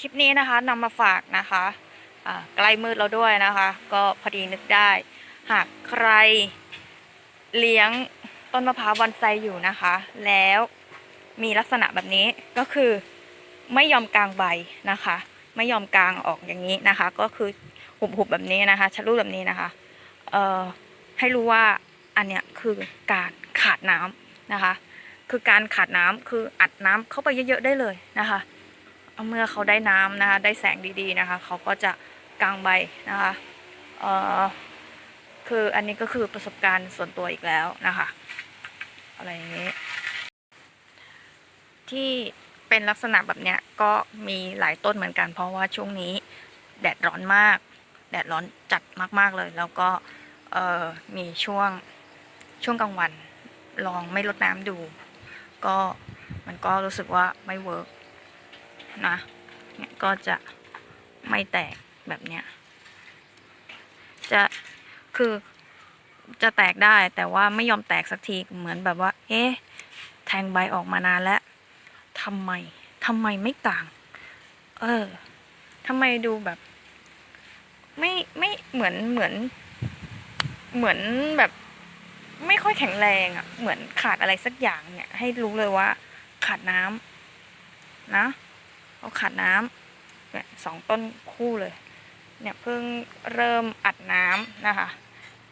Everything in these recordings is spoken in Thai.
คลิปนี้นะคะนำมาฝากนะคะใกล้มืดแล้วด้วยนะคะ ก็พอดีนึกได้ หากใครเลี้ยงต้นมะพร้าวบอนไซอยู่นะคะ แล้วมีลักษณะแบบนี้ก็คือไม่ยอมกลางใบนะคะ ไม่ยอมกลางออกอย่างนี้นะคะ ก็คือหุบๆแบบนี้นะคะชะลูแบบนี้นะคะเอ่อให้รู้ว่าอันเนี้ยคือการขาดน้ำนะคะ คือการขาดน้ำคืออัดน้ำเข้าไปเยอะๆได้เลยนะคะ เมื่อเขาได้น้ำนะคะได้แสงดีๆนะคะเขาก็จะกางใบนะคะเอ่อคืออันนี้ก็คือประสบการณ์ส่วนตัวอีกแล้วนะคะ อะไรอย่างนี้ ที่เป็นลักษณะแบบเนี้ยก็มีหลายต้นเหมือนกัน เพราะว่าช่วงนี้แดดร้อนมาก แดดร้อนจัดมากๆเลย แล้วก็เอ่อมีช่วงช่วงกลางวันลองไม่ลดน้ำดู ก็มันก็รู้สึกว่าไม่เวิร์ก นะเนี่ยก็จะไม่แตกแบบเนี้ยจะคือจะแตกได้แต่ว่าไม่ยอมแตกสักทีเหมือนแบบว่า เอ๊ะแทงใบออกมานานแล้วทำไมทำไมไม่กลาง เออทำไมดูแบบ ไม่ไม่เหมือนเหมือน เหมือนแบบ ไม่ค่อยแข็งแรงอะ่ะ เหมือนขาดอะไรสักอย่างเนี่ย ให้รู้เลยว่า ขาดน้ำนะ เขาขาดน้ำเนี่ยสองต้นคู่เลย เนี่ยเพิ่งเริ่มอัดน้ำนะคะ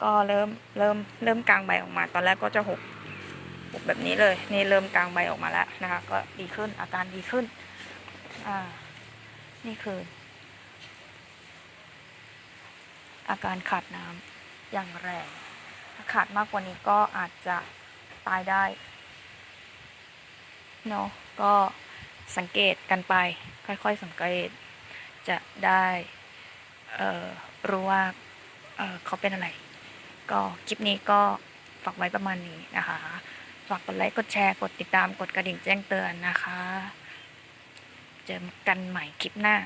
ก็เริ่มเริ่มเริ่มกลางใบออกมา ตอนแรกก็จะหกหกแบบนี้เลย นี่เริ่มกลางใบออกมาแล้วนะคะ ก็ดีขึ้นอาการดีขึ้น อ่า นี่คือ อาการขาดน้ำอย่างแรงถ้าขาดมากกว่านี้ก็อาจจะตายได้เนาะก็ สังเกตกันไป ค่อยๆสังเกต จะได้รู้ว่าเเขาเป็นอะไร ก็คลิปนี้ก็ฝากไว้ประมาณนี้นะคะ ฝากกดไลค์กดแชร์กดติดตามกดกระดิ่งแจ้งเตือนนะคะ เจอกันใหม่คลิปหน้า